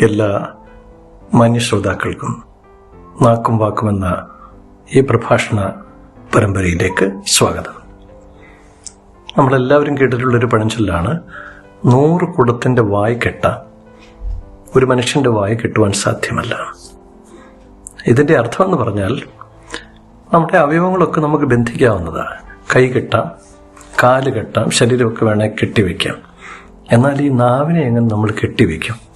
എല്ലാ മാന്യശ്രോതാക്കൾക്കും നാക്കും വാക്കുമെന്ന ഈ പ്രഭാഷണ പരമ്പരയിലേക്ക് സ്വാഗതം. നമ്മളെല്ലാവരും കേട്ടിട്ടുള്ളൊരു പഴഞ്ചൊല്ലാണ് നൂറ് കുടത്തിന്റെ വായ് കെട്ട ഒരു മനുഷ്യന്റെ വായ് കെട്ടുവാൻ സാധ്യമല്ല. ഇതിന്റെ അർത്ഥം എന്ന് പറഞ്ഞാൽ നമ്മുടെ അവയവങ്ങളൊക്കെ നമുക്ക് ബന്ധിക്കാവുന്നതാണ് കൈ കെട്ടാം കാൽ കെട്ടാം ശരീരമൊക്കെ വേണേൽ കെട്ടിവെക്കാം. എന്നാൽ ഈ നാവിനെ എങ്ങനെ നമ്മൾ കെട്ടിവെക്കും?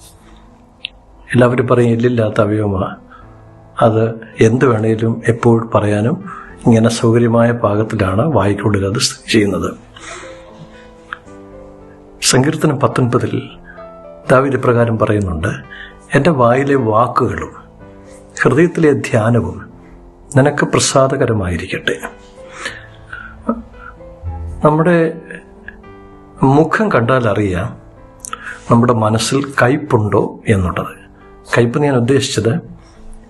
എല്ലാവരും പറയും എല്ലില്ലാത്ത അവയവമാണ് അത് എന്ത് വേണേലും എപ്പോൾ പറയാനും ഇങ്ങനെ സൗകര്യമായ പാകത്തിലാണ് വായിക്കുള്ളിൽ അത് സ്ഥിതി ചെയ്യുന്നത്. സങ്കീർത്തനം പത്തൊൻപതിൽ ദാവിദ് പ്രകാരം പറയുന്നുണ്ട് എന്റെ വായിലെ വാക്കുകളും ഹൃദയത്തിലെ ധ്യാനവും നിനക്ക് പ്രസാദകരമായിരിക്കട്ടെ. നമ്മുടെ മുഖം കണ്ടാൽ അറിയാം നമ്മുടെ മനസ്സിൽ കയ്പുണ്ടോ എന്നുള്ളത്. കയ്പ് ഞാൻ ഉദ്ദേശിച്ചത്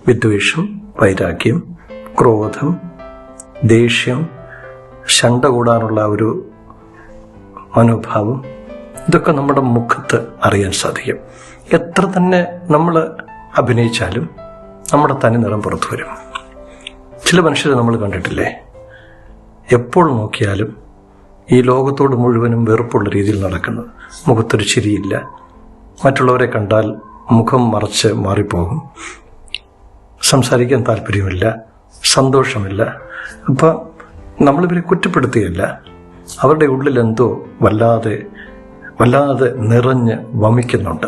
വിദ്വേഷം വൈരാഗ്യം ക്രോധം ദേഷ്യം ശണ്ട കൂടാനുള്ള ഒരു മനോഭാവം. ഇതൊക്കെ നമ്മുടെ മുഖത്ത് അറിയാൻ സാധിക്കും. എത്ര തന്നെ നമ്മൾ അഭിനയിച്ചാലും നമ്മുടെ തനി നിറം പുറത്തു വരും. ചില മനുഷ്യരെ നമ്മൾ കണ്ടിട്ടില്ലേ? എപ്പോൾ നോക്കിയാലും ഈ ലോകത്തോട് മുഴുവനും വെറുപ്പുള്ള രീതിയിൽ നടക്കുന്നത്. മുഖത്തൊരു ചിരിയില്ല. മറ്റുള്ളവരെ കണ്ടാൽ മുഖം മറച്ച് മാറിപ്പോകും. സംസാരിക്കാൻ താല്പര്യമില്ല സന്തോഷമില്ല. അപ്പം നമ്മളിവരെ കുറ്റപ്പെടുത്തുകയില്ല. അവരുടെ ഉള്ളിൽ എന്തോ വല്ലാതെ വല്ലാതെ നിറഞ്ഞ് വമിക്കുന്നുണ്ട്.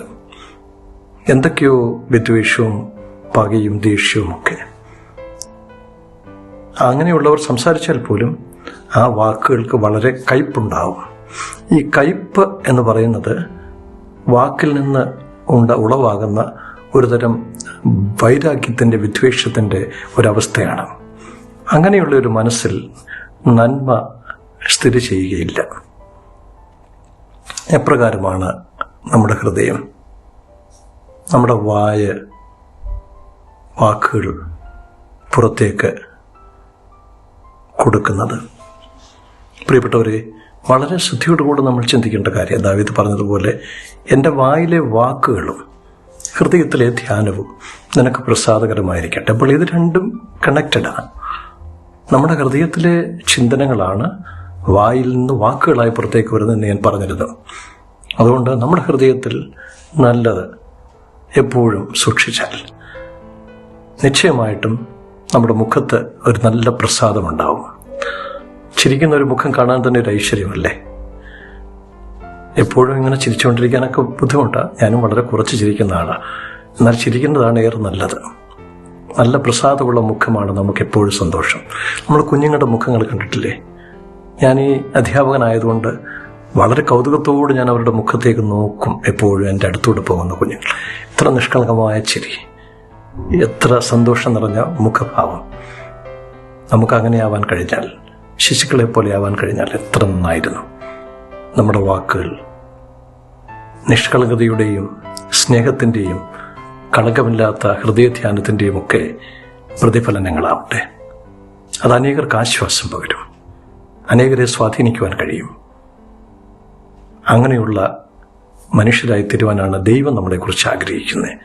എന്തൊക്കെയോ വിദ്വേഷവും പകയും ദേഷ്യവും ഒക്കെ. അങ്ങനെയുള്ളവർ സംസാരിച്ചാൽ പോലും ആ വാക്കുകൾക്ക് വളരെ കയ്പുണ്ടാവും. ഈ കയ്പ് എന്ന് പറയുന്നത് വാക്കിൽ നിന്ന് ഉണ്ട ഉളവാകുന്ന ഒരുതരം വൈരാഗ്യത്തിന്റെ വിദ്വേഷത്തിന്റെ ഒരവസ്ഥയാണ്. അങ്ങനെയുള്ള ഒരു മനസ്സിൽ നന്മ സ്ഥിതി ചെയ്യുകയില്ല. എപ്രകാരമാണ് നമ്മുടെ ഹൃദയം? നമ്മുടെ വായ വാക്കുകൾ പുറത്തേക്ക് കൊടുക്കുന്നത്? പ്രിയപ്പെട്ടവരെ വളരെ ശ്രദ്ധയോടുകൂടെ നമ്മൾ ചിന്തിക്കേണ്ട കാര്യം ദാവിദ് പറഞ്ഞതുപോലെ എന്റെ വായിലെ വാക്കുകളും ഹൃദയത്തിലെ ധ്യാനവും നിനക്ക് പ്രസാദകരമായിരിക്കട്ടെ. അപ്പോൾ ഇത് രണ്ടും കണക്റ്റഡാണ് നമ്മുടെ ഹൃദയത്തിലെ ചിന്തനങ്ങളാണ് വായിൽ നിന്ന് വാക്കുകളായി പുറത്തേക്ക് വരുന്നതെന്ന് ഞാൻ പറഞ്ഞിരുന്നു. അതുകൊണ്ട് നമ്മുടെ ഹൃദയത്തിൽ നല്ലത് എപ്പോഴും സൂക്ഷിച്ചാൽ നിശ്ചയമായിട്ടും നമ്മുടെ മുഖത്ത് ഒരു നല്ല പ്രസാദമുണ്ടാവും. ചിരിക്കുന്ന ഒരു മുഖം കാണാൻ തന്നെ ഒരു ഐശ്വര്യമല്ലേ? എപ്പോഴും ഇങ്ങനെ ചിരിച്ചുകൊണ്ടിരിക്കാനൊക്കെ ബുദ്ധിമുട്ടാണ് ഞാനും വളരെ കുറച്ച് ചിരിക്കുന്ന ആളാണ് എന്നാൽ ചിരിക്കുന്നതാണ് ഏറെ നല്ലത്. നല്ല പ്രസാദമുള്ള മുഖമാണ് നമുക്ക് എപ്പോഴും സന്തോഷം. നമ്മൾ കുഞ്ഞുങ്ങളുടെ മുഖങ്ങൾ കണ്ടിട്ടില്ലേ? ഞാൻ ഈ അധ്യാപകനായതുകൊണ്ട് വളരെ കൗതുകത്തോട് ഞാൻ അവരുടെ മുഖത്തേക്ക് നോക്കും എപ്പോഴും എന്റെ അടുത്തൂടെ പോകുന്ന കുഞ്ഞുങ്ങൾ. ഇത്ര നിഷ്കളങ്കമായ ചിരി എത്ര സന്തോഷം നിറഞ്ഞ മുഖഭാവം. നമുക്ക് അങ്ങനെ ആവാൻ കഴിഞ്ഞാൽ ശിശുക്കളെ പോലെ ആവാൻ കഴിഞ്ഞാൽ എത്ര നന്നായിരുന്നു. നമ്മുടെ വാക്കുകൾ നിഷ്കളങ്കതയുടെയും സ്നേഹത്തിന്റെയും കളങ്കമില്ലാത്ത ഹൃദയധ്യാനത്തിന്റെയും ഒക്കെ പ്രതിഫലനങ്ങളാവട്ടെ. അത് അനേകർക്ക് ആശ്വാസം പകരും. അനേകരെ സ്വാധീനിക്കുവാൻ കഴിയും. അങ്ങനെയുള്ള മനുഷ്യരായി തീരുവാനാണ് ദൈവം നമ്മളെക്കുറിച്ച് ആഗ്രഹിക്കുന്നത്.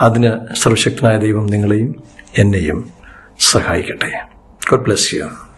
അതിന് സർവശക്തനായ ദൈവം നിങ്ങളെയും എന്നെയും സഹായിക്കട്ടെ. God bless you.